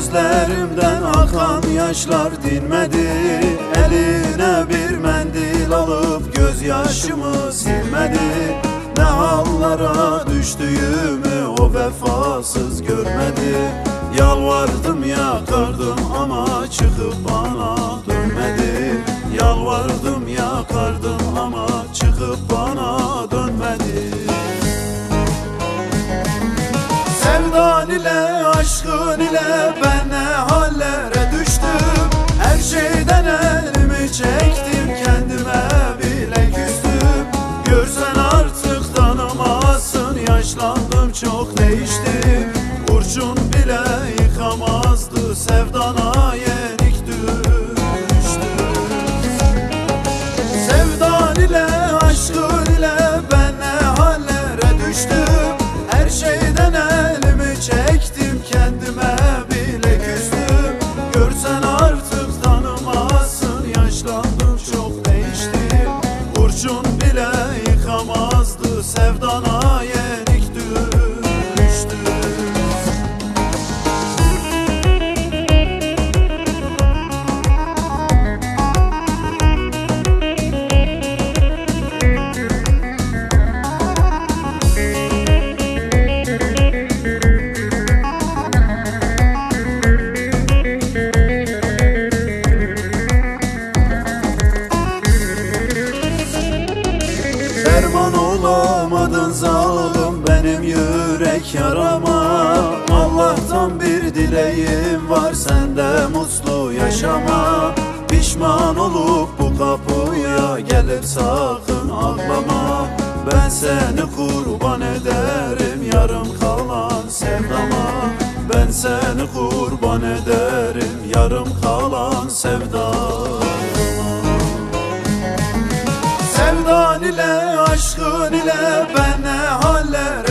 gözlerimden akan yaşlar dinmedi. Eline bir mendil alıp gözyaşımı silmedi. Ne hallara düştüğümü o vefasız görmedi. Yalvardım yakardım ama çıkıp bana dönmedi. Yalvardım yakardım ama çıkıp bana çok değiştim Kurşun bile yıkamazdı sevdana yenik düştüm Sevdan ile aşkın ile ben ne hallere düştüm? Her şeyden elimi çektim kendime bile küstüm. Görsen artık tanımazsın yaşlandım çok değiştim. Kurşun bile yıkamazdı sevdana Derman olamadın zalim benim yürek yarama. Allah'tan bir dileğim var sende mutlu yaşama. Pişman olup bu kapıya gelip sakın ağlama. Ben seni kurban ederim yarım kalan sevdama. Ben seni kurban ederim yarım kalan sevdama. Sevdan ile aşkın ile ben ne hallere